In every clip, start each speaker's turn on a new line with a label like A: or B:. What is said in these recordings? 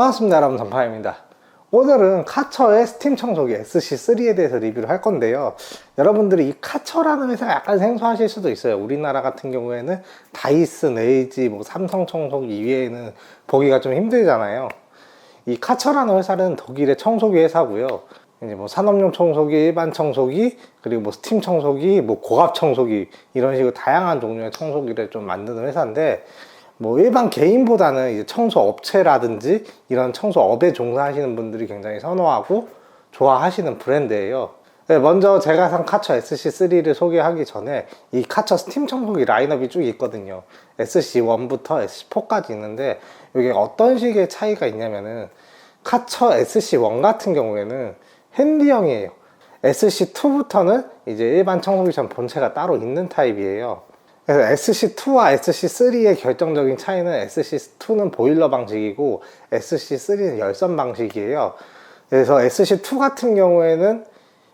A: 반갑습니다 여러분. 전파입니다. 오늘은 카처의 스팀 청소기 SC3에 대해서 리뷰를 할 건데요. 여러분들이 이 카처라는 회사가 약간 생소하실 수도 있어요. 우리나라 같은 경우에는 다이슨, LG, 뭐 삼성 청소기 이외에는 보기가 좀 힘들잖아요. 이 카처라는 회사는 독일의 청소기 회사고요. 이제 뭐 산업용 청소기, 일반 청소기, 그리고 뭐 스팀 청소기, 뭐 고압 청소기 이런 식으로 다양한 종류의 청소기를 좀 만드는 회사인데 뭐 일반 개인보다는 이제 청소 업체라든지 이런 청소업에 종사하시는 분들이 굉장히 선호하고 좋아하시는 브랜드예요. 네, 먼저 제가 산 카처 SC3를 소개하기 전에 이 카처 스팀 청소기 라인업이 쭉 있거든요. SC1부터 SC4까지 있는데 이게 어떤 식의 차이가 있냐면은 카처 SC1 같은 경우에는 핸디형이에요. SC2부터는 이제 일반 청소기처럼 본체가 따로 있는 타입이에요. 그래서 SC2와 SC3의 결정적인 차이는 SC2는 보일러 방식이고 SC3는 열선 방식이에요. 그래서 SC2 같은 경우에는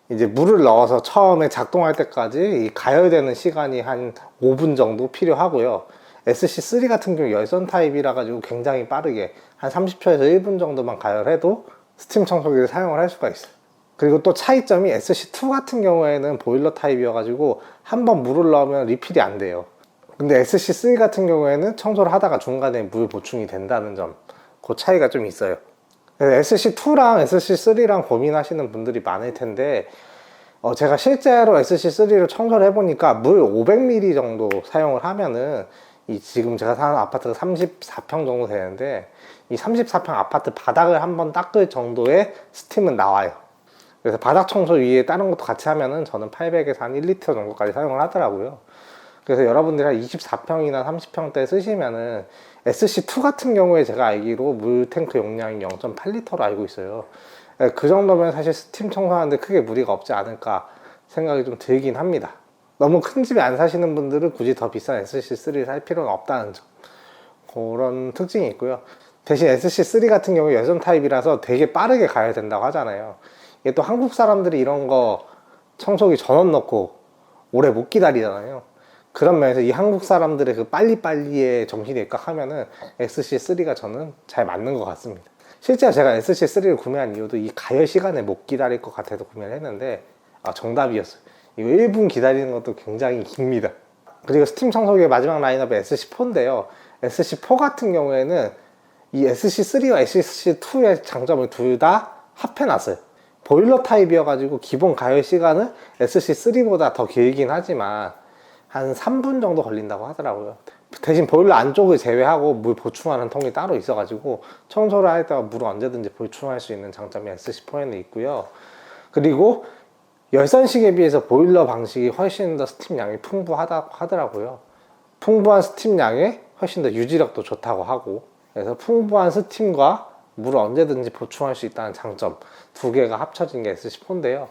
A: 이제 물을 넣어서 처음에 작동할 때까지 이 가열되는 시간이 한 5분 정도 필요하고요. SC3 같은 경우 열선 타입이라 가지고 굉장히 빠르게 한 30초에서 1분 정도만 가열해도 스팀 청소기를 사용을 할 수가 있어요. 그리고 또 차이점이 SC2 같은 경우에는 보일러 타입이어가지고 한 번 물을 넣으면 리필이 안 돼요. 근데 SC3 같은 경우에는 청소를 하다가 중간에 물 보충이 된다는 점, 그 차이가 좀 있어요. SC2랑 SC3랑 고민하시는 분들이 많을 텐데, 어, 제가 실제로 SC3를 청소를 해보니까 물 500ml 정도 사용을 하면은 이 지금 제가 사는 아파트가 34평 정도 되는데 이 34평 아파트 바닥을 한번 닦을 정도의 스팀은 나와요. 그래서 바닥 청소 위에 다른 것도 같이 하면은 저는 800에서 한 1리터 정도까지 사용을 하더라고요. 그래서 여러분들이 한 24평이나 30평대 쓰시면은 SC2 같은 경우에 제가 알기로 물 탱크 용량이 0.8리터로 알고 있어요. 예, 그 정도면 사실 스팀 청소하는데 크게 무리가 없지 않을까 생각이 좀 들긴 합니다. 너무 큰 집에 안 사시는 분들은 굳이 더 비싼 SC3를 살 필요는 없다는 점. 그런 특징이 있고요. 대신 SC3 같은 경우 열선 타입이라서 되게 빠르게 가야 된다고 하잖아요. 이게 또 한국 사람들이 이런 거 청소기 전원 넣고 오래 못 기다리잖아요. 그런 면에서 이 한국 사람들의 그 빨리빨리의 정신이 입각하면은 SC3가 저는 잘 맞는 것 같습니다. 실제로 제가 SC3를 구매한 이유도 이 가열 시간에 못 기다릴 것 같아서 구매를 했는데 아, 정답이었어요. 이거 1분 기다리는 것도 굉장히 깁니다. 그리고 스팀 청소기의 마지막 라인업이 SC4인데요. SC4 같은 경우에는 이 SC3와 SC2의 장점을 둘 다 합해놨어요. 보일러 타입이어가지고 기본 가열 시간은 SC3보다 더 길긴 하지만 한 3분 정도 걸린다고 하더라고요. 대신 보일러 안쪽을 제외하고 물 보충하는 통이 따로 있어가지고 청소를 할때 물을 언제든지 보충할 수 있는 장점이 SC4에는 있고요. 그리고 열선식에 비해서 보일러 방식이 훨씬 더 스팀 양이 풍부하다고 하더라고요. 풍부한 스팀 양에 훨씬 더 유지력도 좋다고 하고 그래서 풍부한 스팀과 물을 언제든지 보충할 수 있다는 장점 두 개가 합쳐진 게 SC4인데요.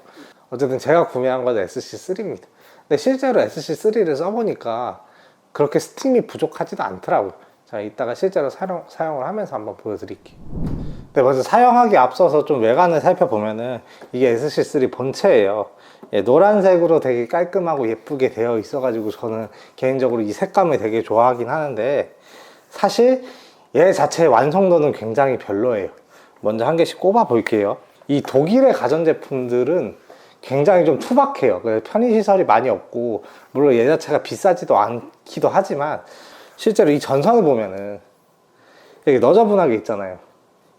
A: 어쨌든 제가 구매한 건 SC3입니다. 근데 실제로 SC3를 써보니까 그렇게 스팀이 부족하지도 않더라고요. 자, 이따가 실제로 사용, 사용을 하면서 한번 보여드릴게요. 네, 먼저 사용하기 앞서서 좀 외관을 살펴보면은 이게 SC3 본체예요. 예, 노란색으로 되게 깔끔하고 예쁘게 되어 있어가지고 저는 개인적으로 이 색감을 되게 좋아하긴 하는데 사실 얘 자체의 완성도는 굉장히 별로예요. 먼저 한 개씩 꼽아 볼게요. 이 독일의 가전제품들은 굉장히 좀 투박해요. 편의시설이 많이 없고, 물론 얘 자체가 비싸지도 않기도 하지만, 실제로 이 전선을 보면은, 되게 너저분하게 있잖아요.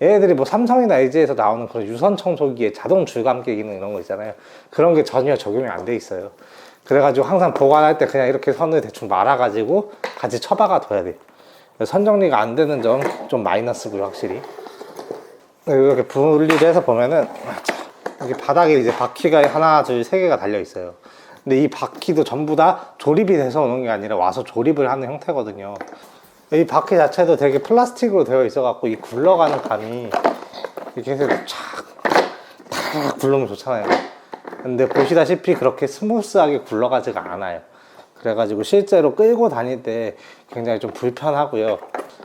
A: 얘네들이 뭐 삼성이나 LG에서 나오는 그런 유선 청소기에 자동 줄감기 기능 이런 거 있잖아요. 그런 게 전혀 적용이 안 돼 있어요. 그래가지고 항상 보관할 때 그냥 이렇게 선을 대충 말아가지고 같이 처박아 둬야 돼요. 선정리가 안 되는 점 좀 마이너스고요, 확실히. 이렇게 분리를 해서 보면은, 여기 바닥에 이제 바퀴가 하나, 둘, 세 개가 달려 있어요. 근데 이 바퀴도 전부 다 조립이 돼서 오는 게 아니라 와서 조립을 하는 형태거든요. 이 바퀴 자체도 되게 플라스틱으로 되어 있어갖고 이 굴러가는 감이 이렇게 해서 촥, 탁 굴러면 좋잖아요. 근데 보시다시피 그렇게 스무스하게 굴러가지가 않아요. 그래가지고 실제로 끌고 다닐 때 굉장히 좀 불편하고요.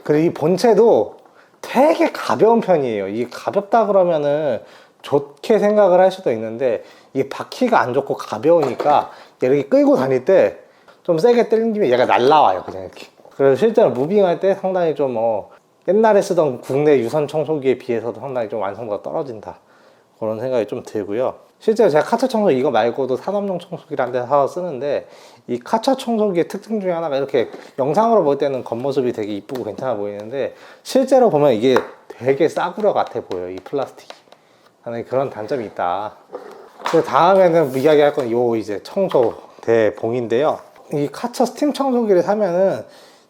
A: 그리고 이 본체도 되게 가벼운 편이에요. 이 가볍다 그러면은 좋게 생각을 할 수도 있는데 이 바퀴가 안 좋고 가벼우니까 이렇게 끌고 다닐 때 좀 세게 당기면 얘가 날라와요. 그냥 이렇게. 그래서 실제로 무빙할 때 상당히 좀 어, 옛날에 쓰던 국내 유선 청소기에 비해서도 상당히 좀 완성도가 떨어진다. 그런 생각이 좀 들고요. 실제로 제가 카처 청소기 이거 말고도 산업용 청소기라는 데 사서 쓰는데 이 카처 청소기의 특징 중에 하나가 이렇게 영상으로 볼 때는 겉모습이 되게 이쁘고 괜찮아 보이는데 실제로 보면 이게 되게 싸구려 같아 보여요. 이 플라스틱이. 하는 그런 단점이 있다. 그리고 다음에는 이야기할 건 요 이제 청소 대봉인데요. 이 카처 스팀 청소기를 사면은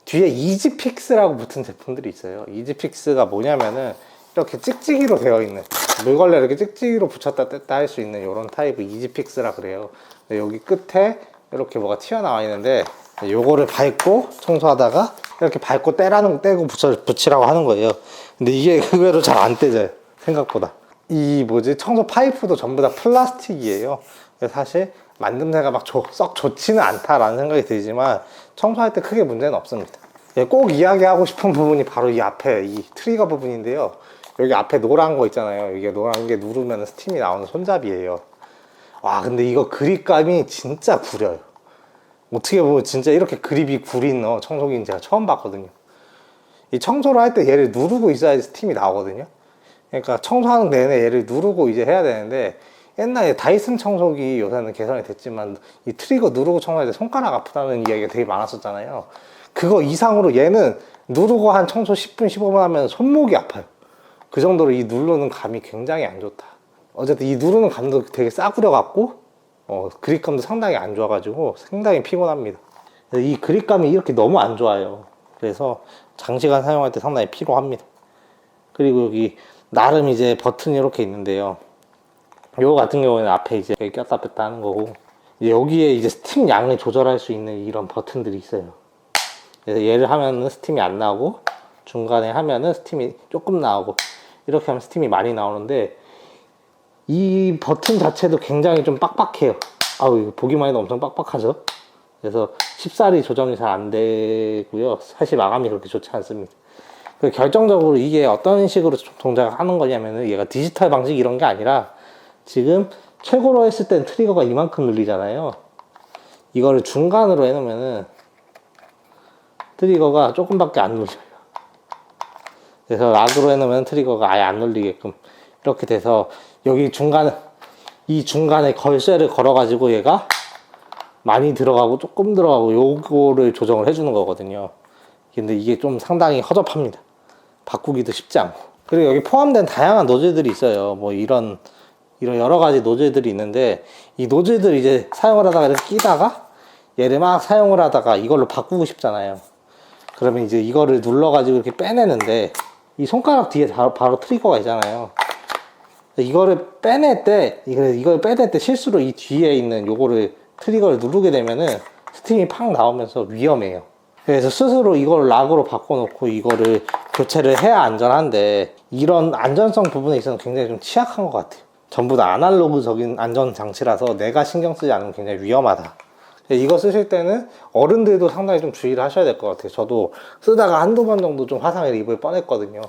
A: 뒤에 이지픽스라고 붙은 제품들이 있어요. 이지픽스가 뭐냐면은 이렇게 찍찍이로 되어 있는 물걸레 이렇게 찍찍이로 붙였다 뗐다 할 수 있는 이런 타입의 이지픽스라 그래요. 여기 끝에 이렇게 뭐가 튀어나와 있는데 요거를 밟고 청소하다가 이렇게 밟고 떼라는 떼고 붙여, 붙이라고 하는 거예요. 근데 이게 의외로 잘 안 떼져요. 생각보다. 이 뭐지 청소 파이프도 전부 다 플라스틱이에요. 사실 만듦새가 막 썩 좋지는 않다라는 생각이 들지만 청소할 때 크게 문제는 없습니다. 예, 꼭 이야기하고 싶은 부분이 바로 이 앞에 이 트리거 부분인데요. 여기 앞에 노란 거 있잖아요. 이게 노란 게 누르면 스팀이 나오는 손잡이에요. 와 근데 이거 그립감이 진짜 구려요. 어떻게 보면 진짜 이렇게 그립이 구린 어, 청소기는 제가 처음 봤거든요. 이 청소를 할 때 얘를 누르고 있어야지 스팀이 나오거든요. 그러니까 청소하는 내내 얘를 누르고 이제 해야 되는데 옛날에 다이슨 청소기 요새는 개선이 됐지만 이 트리거 누르고 청소할 때 손가락 아프다는 이야기가 되게 많았었잖아요. 그거 이상으로 얘는 누르고 한 청소 10분, 15분 하면 손목이 아파요. 그 정도로 이 누르는 감이 굉장히 안 좋다. 어쨌든 이 누르는 감도 되게 싸구려 같고 어, 그립감도 상당히 안 좋아가지고 상당히 피곤합니다. 이 그립감이 이렇게 너무 안 좋아요. 그래서 장시간 사용할 때 상당히 피로합니다. 그리고 여기 나름 이제 버튼이 이렇게 있는데요. 요거 같은 경우에는 앞에 이제 꼈다 뺐다 하는 거고 여기에 이제 스팀 양을 조절할 수 있는 이런 버튼들이 있어요. 그래서 얘를 하면은 스팀이 안 나오고 중간에 하면은 스팀이 조금 나오고 이렇게 하면 스팀이 많이 나오는데 이 버튼 자체도 굉장히 좀 빡빡해요. 아우 보기만 해도 엄청 빡빡하죠. 그래서 쉽사리 조정이 잘 안 되고요. 사실 마감이 그렇게 좋지 않습니다. 그 결정적으로 이게 어떤 식으로 동작을 하는 거냐면은 얘가 디지털 방식 이런 게 아니라 지금 최고로 했을 땐 트리거가 이만큼 눌리잖아요. 이거를 중간으로 해놓으면은 트리거가 조금밖에 안 눌려요. 그래서 락으로 해놓으면 트리거가 아예 안 눌리게끔 이렇게 돼서 여기 중간 이 중간에 걸쇠를 걸어가지고 얘가 많이 들어가고 조금 들어가고 요거를 조정을 해주는 거거든요. 근데 이게 좀 상당히 허접합니다. 바꾸기도 쉽지 않고. 그리고 여기 포함된 다양한 노즐들이 있어요. 뭐 이런 이런 여러 가지 노즐들이 있는데 이 노즐들 이제 사용을 하다가 이렇게 끼다가 얘를 막 사용을 하다가 이걸로 바꾸고 싶잖아요. 그러면 이제 이거를 눌러 가지고 이렇게 빼내는데 이 손가락 뒤에 바로, 바로 트리거가 있잖아요. 이거를 빼낼 때, 이걸 빼낼 때 실수로 이 뒤에 있는 요거를 트리거를 누르게 되면은 스팀이 팍 나오면서 위험해요. 그래서 스스로 이걸 락으로 바꿔놓고 이거를 교체를 해야 안전한데 이런 안전성 부분에 있어서 굉장히 좀 취약한 것 같아요. 전부 다 아날로그적인 안전 장치라서 내가 신경 쓰지 않으면 굉장히 위험하다. 이거 쓰실 때는 어른들도 상당히 좀 주의를 하셔야 될 것 같아요. 저도 쓰다가 한두 번 정도 좀 화상을 입을 뻔했거든요.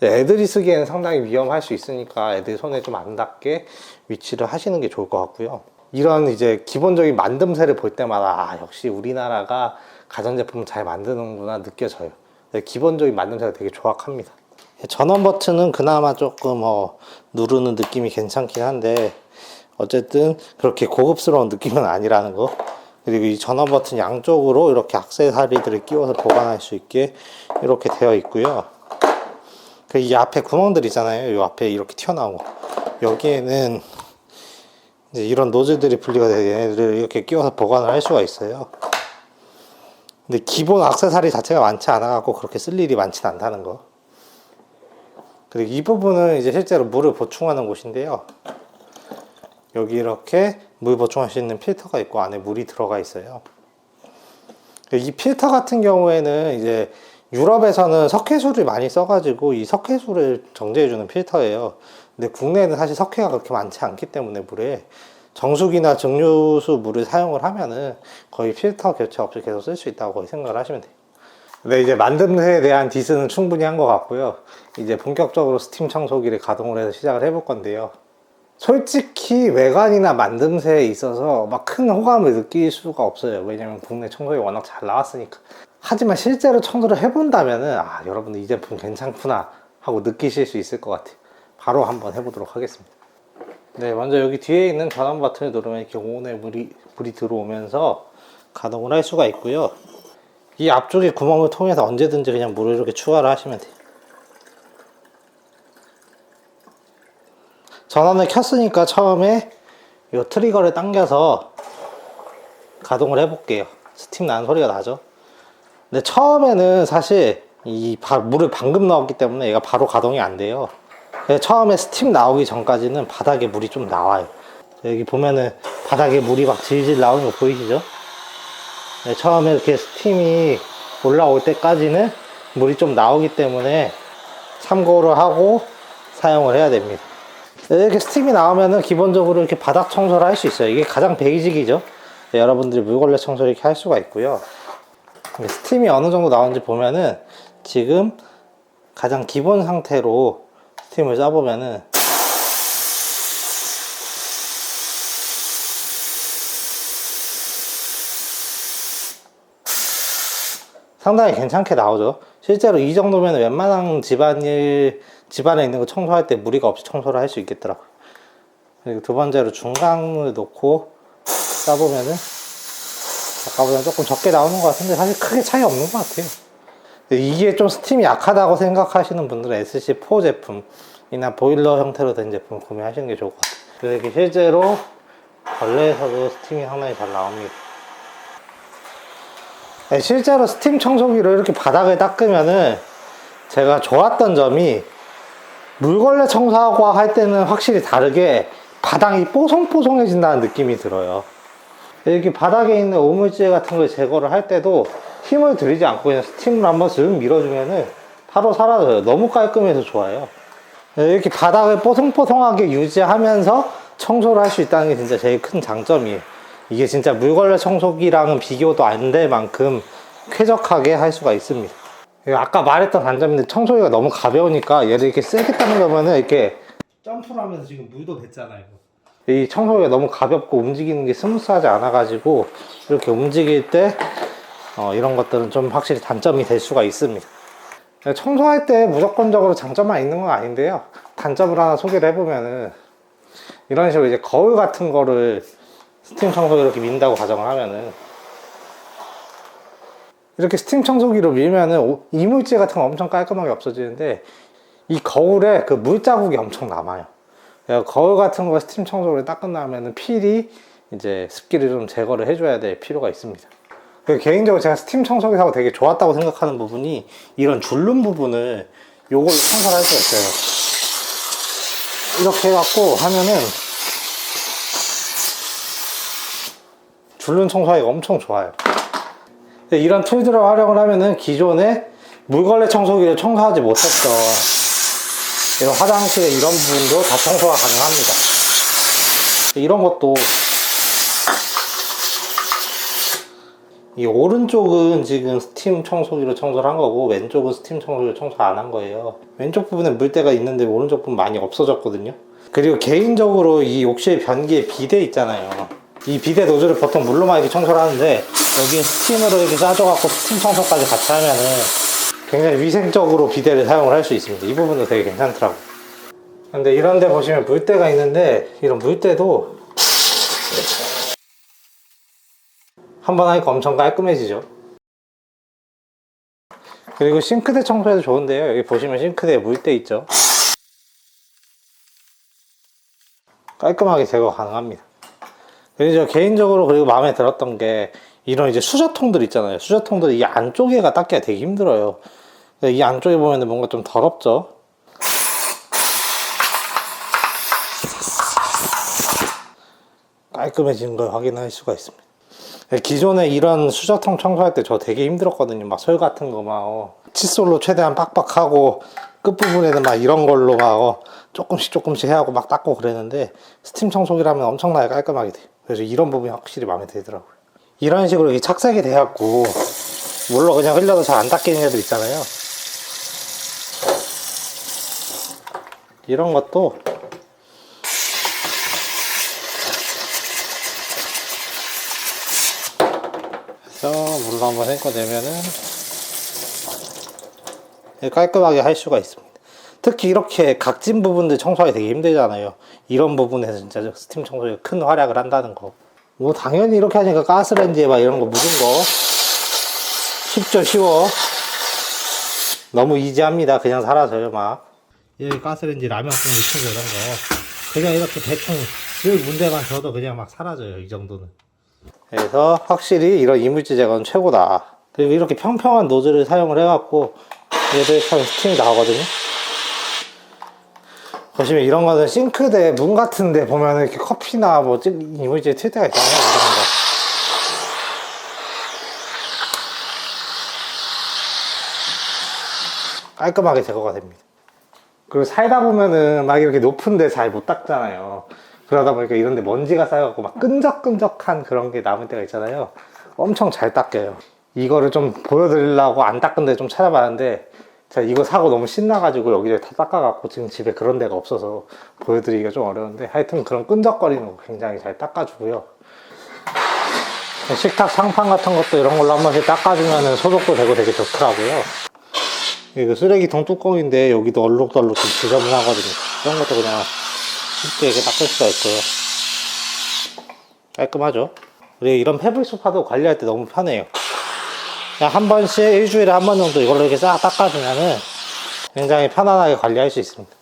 A: 애들이 쓰기에는 상당히 위험할 수 있으니까 애들 손에 좀 안 닿게 위치를 하시는 게 좋을 것 같고요. 이런 이제 기본적인 만듦새를 볼 때마다 아, 역시 우리나라가 가전제품을 잘 만드는구나 느껴져요. 기본적인 만듦새가 되게 조악합니다. 전원 버튼은 그나마 조금 어, 누르는 느낌이 괜찮긴 한데 어쨌든 그렇게 고급스러운 느낌은 아니라는 거. 그리고 이 전원 버튼 양쪽으로 이렇게 악세사리들을 끼워서 보관할 수 있게 이렇게 되어 있고요. 그 이 앞에 구멍들 있잖아요. 이 앞에 이렇게 튀어나온 거. 여기에는 이제 이런 노즐들이 분리가 되게 이렇게 끼워서 보관을 할 수가 있어요. 근데 기본 악세사리 자체가 많지 않아 갖고 그렇게 쓸 일이 많지는 않다는 거. 그리고 이 부분은 이제 실제로 물을 보충하는 곳인데요. 여기 이렇게 물 보충할 수 있는 필터가 있고 안에 물이 들어가 있어요. 이 필터 같은 경우에는 이제 유럽에서는 석회수를 많이 써가지고 이 석회수를 정제해주는 필터예요. 근데 국내에는 사실 석회가 그렇게 많지 않기 때문에 물에 정수기나 증류수 물을 사용을 하면은 거의 필터 교체 없이 계속 쓸 수 있다고 생각을 하시면 돼요. 네, 이제 만듦새에 대한 디스는 충분히 한 것 같고요. 이제 본격적으로 스팀 청소기를 가동을 해서 시작을 해볼 건데요. 솔직히 외관이나 만듦새에 있어서 막 큰 호감을 느낄 수가 없어요. 왜냐면 국내 청소기 워낙 잘 나왔으니까. 하지만 실제로 청소를 해본다면은 아 여러분들 이 제품 괜찮구나 하고 느끼실 수 있을 것 같아요 바로 한번 해보도록 하겠습니다 네 먼저 여기 뒤에 있는 전원 버튼을 누르면 이렇게 온에 물이, 물이 들어오면서 가동을 할 수가 있고요 이 앞쪽에 구멍을 통해서 언제든지 그냥 물을 이렇게 추가를 하시면 돼요 전원을 켰으니까 처음에 이 트리거를 당겨서 가동을 해볼게요. 스팀 나는 소리가 나죠? 근데 처음에는 사실 이 바- 물을 방금 넣었기 때문에 얘가 바로 가동이 안 돼요. 그래서 처음에 스팀 나오기 전까지는 바닥에 물이 좀 나와요. 여기 보면은 바닥에 물이 막 질질 나오는 거 보이시죠? 네, 처음에 이렇게 스팀이 올라올 때까지는 물이 좀 나오기 때문에 참고를 하고 사용을 해야 됩니다. 이렇게 스팀이 나오면은 기본적으로 이렇게 바닥 청소를 할 수 있어요. 이게 가장 베이직이죠. 네, 여러분들이 물걸레 청소를 이렇게 할 수가 있고요. 스팀이 어느 정도 나오는지 보면은 지금 가장 기본 상태로 스팀을 쏴보면은 상당히 괜찮게 나오죠. 실제로 이 정도면 웬만한 집안일, 집안에 있는 거 청소할 때 무리가 없이 청소를 할 수 있겠더라고요. 그리고 두 번째로 중간을 놓고 싸보면은 아까보다 조금 적게 나오는 것 같은데 사실 크게 차이 없는 것 같아요. 이게 좀 스팀이 약하다고 생각하시는 분들은 SC4 제품이나 보일러 형태로 된 제품 구매하시는 게 좋을 것 같아요. 그래서 이게 실제로 걸레에서도 스팀이 상당히 잘 나옵니다. 네, 실제로 스팀 청소기로 이렇게 바닥을 닦으면은 제가 좋았던 점이 물걸레 청소하고 할 때는 확실히 다르게 바닥이 뽀송뽀송해진다는 느낌이 들어요. 이렇게 바닥에 있는 오물질 같은 걸 제거를 할 때도 힘을 들이지 않고 그냥 스팀을 한번 쓱 밀어주면은 바로 사라져요. 너무 깔끔해서 좋아요. 이렇게 바닥을 뽀송뽀송하게 유지하면서 청소를 할 수 있다는 게 진짜 제일 큰 장점이에요. 이게 진짜 물걸레 청소기랑은 비교도 안 될 만큼 쾌적하게 할 수가 있습니다. 아까 말했던 단점인데 청소기가 너무 가벼우니까 얘를 이렇게 세게 당겨면은 이렇게 점프를 하면서 지금 물도 뱉잖아요. 이 청소기가 너무 가볍고 움직이는 게 스무스하지 않아가지고 이렇게 움직일 때 어, 이런 것들은 좀 확실히 단점이 될 수가 있습니다. 청소할 때 무조건적으로 장점만 있는 건 아닌데요. 단점을 하나 소개를 해보면은 이런 식으로 이제 거울 같은 거를 스팀 청소기로 이렇게 민다고 가정을 하면은 이렇게 스팀 청소기로 밀면은 오- 이물질 같은 거 엄청 깔끔하게 없어지는데 이 거울에 그 물자국이 엄청 남아요. 거울 같은 거 스팀 청소기로 닦은 다음에는 필히 이제 습기를 좀 제거를 해줘야 될 필요가 있습니다. 그리고 개인적으로 제가 스팀 청소기 사고 되게 좋았다고 생각하는 부분이 이런 줄눈 부분을 요걸로 청소를 할 수가 있어요. 이렇게 해갖고 하면은 줄눈 청소하기가 엄청 좋아요. 이런 툴들을 활용을 하면은 기존에 물걸레 청소기를 청소하지 못했던 이런 화장실의 이런 부분도 다 청소가 가능합니다. 이런 것도 이 오른쪽은 지금 스팀 청소기로 청소를 한 거고 왼쪽은 스팀 청소기로 청소 안 한 거예요. 왼쪽 부분에 물때가 있는데 오른쪽 부분 많이 없어졌거든요. 그리고 개인적으로 이 욕실 변기에 비데 있잖아요. 이 비데 노즐을 보통 물로만 이렇게 청소를 하는데 여기에 스팀으로 이렇게 싸줘갖고 스팀 청소까지 같이 하면은 굉장히 위생적으로 비데를 사용을 할 수 있습니다. 이 부분도 되게 괜찮더라고요. 근데 이런 데 보시면 물때가 있는데 이런 물때도 한 번 하니까 엄청 깔끔해지죠. 그리고 싱크대 청소해도 좋은데요. 여기 보시면 싱크대에 물때 있죠. 깔끔하게 제거 가능합니다. 그리고 저 개인적으로 그리고 마음에 들었던 게 이런 이제 수저통들 있잖아요. 수저통들 이 안쪽에가 닦기가 되게 힘들어요. 이 안쪽에 보면 뭔가 좀 더럽죠. 깔끔해지는 걸 확인할 수가 있습니다. 기존에 이런 수저통 청소할 때 저 되게 힘들었거든요. 막 솔 같은 거 막, 어, 칫솔로 최대한 빡빡하고, 끝부분에는 막 이런 걸로 막, 어, 조금씩 조금씩 해야 하고 막 닦고 그랬는데, 스팀 청소기라면 엄청나게 깔끔하게 돼요. 그래서 이런 부분이 확실히 마음에 들더라고요. 이런 식으로 이렇게 착색이 돼갖고, 물로 그냥 흘려도 잘 안 닦이는 애들 있잖아요. 이런 것도 저 물로 한번 헹궈내면은 깔끔하게 할 수가 있습니다. 특히 이렇게 각진 부분들 청소하기 되게 힘들잖아요. 이런 부분에서 진짜 스팀 청소에 큰 활약을 한다는 거. 뭐 당연히 이렇게 하니까 가스레인지에 막 이런 거 묻은 거 쉽죠 쉬워. 너무 이지합니다. 그냥 사라져요 막. 여기 가스레인지 라면 끓는 친구 이런 거 그냥 이렇게 대충 늘 문제만 줘도 그냥 막 사라져요 이 정도는. 그래서 확실히 이런 이물질 제거는 최고다. 그리고 이렇게 평평한 노즐을 사용을 해갖고 얘도 참 스팀이 나오거든요. 보시면 이런 거는 싱크대 문 같은데 보면 이렇게 커피나 뭐 찌- 이물질 튈 때가 있잖아요. 이런 거. 깔끔하게 제거가 됩니다. 그리고 살다 보면은 막 이렇게 높은데 잘 못 닦잖아요. 그러다 보니까 이런 데 먼지가 쌓여갖고 막 끈적끈적한 그런 게 남을 때가 있잖아요. 엄청 잘 닦여요. 이거를 좀 보여드리려고 안 닦은 데 좀 찾아봤는데 제가 이거 사고 너무 신나가지고 여기를 다 닦아갖고 지금 집에 그런 데가 없어서 보여드리기가 좀 어려운데 하여튼 그런 끈적거리는 거 굉장히 잘 닦아주고요. 식탁 상판 같은 것도 이런 걸로 한 번씩 닦아주면 소독도 되고 되게 좋더라고요. 이거 쓰레기통 뚜껑인데 여기도 얼룩덜룩 좀 지저분하거든요. 이런 것도 그냥 쉽게 이렇게 닦을 수가 있고요. 깔끔하죠? 그리고 이런 패브릭 소파도 관리할 때 너무 편해요. 그냥 한 번씩 일주일에 한 번 정도 이걸로 이렇게 싹 닦아주면은 굉장히 편안하게 관리할 수 있습니다.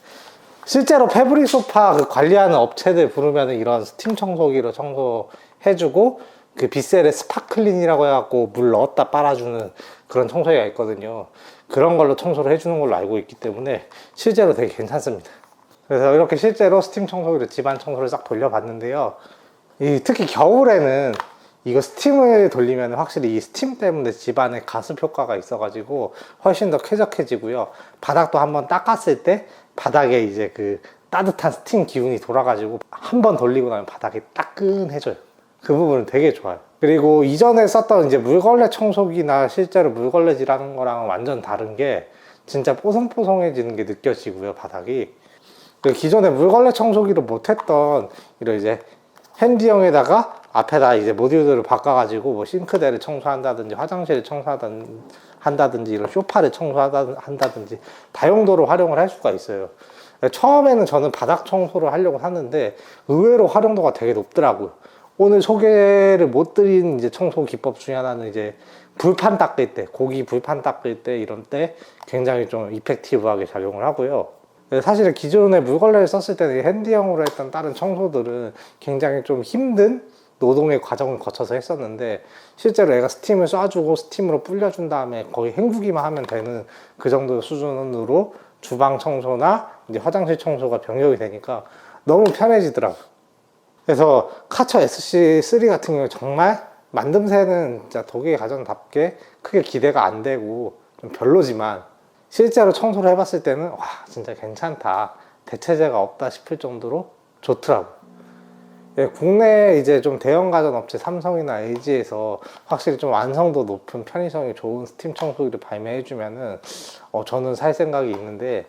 A: 실제로 패브릭 소파 그 관리하는 업체들 부르면은 이런 스팀 청소기로 청소해주고 그 빗셀에 스파클린이라고 해갖고 물 넣었다 빨아주는 그런 청소기가 있거든요. 그런 걸로 청소를 해주는 걸로 알고 있기 때문에 실제로 되게 괜찮습니다. 그래서 이렇게 실제로 스팀 청소기로 집안 청소를 싹 돌려봤는데요. 이 특히 겨울에는 이거 스팀을 돌리면 확실히 이 스팀 때문에 집안에 가습 효과가 있어가지고 훨씬 더 쾌적해지고요. 바닥도 한번 닦았을 때 바닥에 이제 그 따뜻한 스팀 기운이 돌아가지고 한 번 돌리고 나면 바닥이 따끈해져요. 그 부분은 되게 좋아요. 그리고 이전에 썼던 이제 물걸레 청소기나 실제로 물걸레질하는 거랑 완전 다른 게 진짜 뽀송뽀송해지는 게 느껴지고요, 바닥이. 그 기존에 물걸레 청소기로 못했던 이런 이제 핸디형에다가 앞에다 이제 모듈들을 바꿔가지고 뭐 싱크대를 청소한다든지 화장실을 청소한다든지 이런 쇼파를 청소한다든지 다용도로 활용을 할 수가 있어요. 처음에는 저는 바닥 청소를 하려고 하는데 의외로 활용도가 되게 높더라고요. 오늘 소개를 못 드린 이제 청소 기법 중에 하나는 이제 불판 닦을 때, 고기 불판 닦을 때 이런 때 굉장히 좀 이펙티브하게 작용을 하고요. 사실 기존에 물걸레를 썼을 때는 핸디형으로 했던 다른 청소들은 굉장히 좀 힘든 노동의 과정을 거쳐서 했었는데 실제로 애가 스팀을 쏴주고 스팀으로 불려준 다음에 거의 헹구기만 하면 되는 그 정도 수준으로 주방 청소나 이제 화장실 청소가 병력이 되니까 너무 편해지더라고요. 그래서 카처 SC3 같은 경우 정말 만듦새는 진짜 독일 가전답게 크게 기대가 안 되고 좀 별로지만 실제로 청소를 해봤을 때는 와 진짜 괜찮다 대체제가 없다 싶을 정도로 좋더라고요. 예, 국내 이제 좀 대형 가전 업체 삼성이나 LG에서 확실히 좀 완성도 높은 편의성이 좋은 스팀 청소기를 발매해주면은 어, 저는 살 생각이 있는데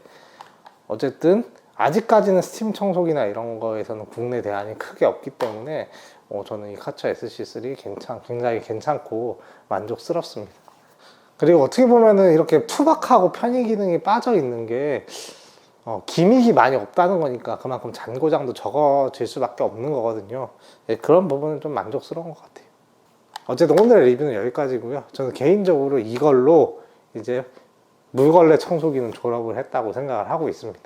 A: 어쨌든 아직까지는 스팀 청소기나 이런 거에서는 국내 대안이 크게 없기 때문에 어, 저는 이 카처 SC3 괜찮, 굉장히 괜찮고 만족스럽습니다. 그리고 어떻게 보면은 이렇게 투박하고 편의 기능이 빠져 있는 게 어, 기믹이 많이 없다는 거니까 그만큼 잔고장도 적어질 수밖에 없는 거거든요. 예, 그런 부분은 좀 만족스러운 것 같아요. 어쨌든 오늘의 리뷰는 여기까지고요. 저는 개인적으로 이걸로 이제 물걸레 청소기는 졸업을 했다고 생각을 하고 있습니다.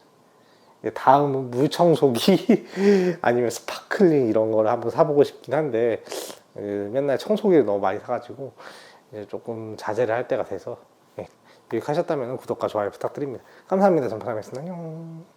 A: 예, 다음은 물 청소기 아니면 스파클링 이런 거를 한번 사보고 싶긴 한데 예, 맨날 청소기를 너무 많이 사가지고 조금 자제를 할 때가 돼서 예, 유익하셨다면 구독과 좋아요 부탁드립니다. 감사합니다. 전파람이었습니다. 안녕.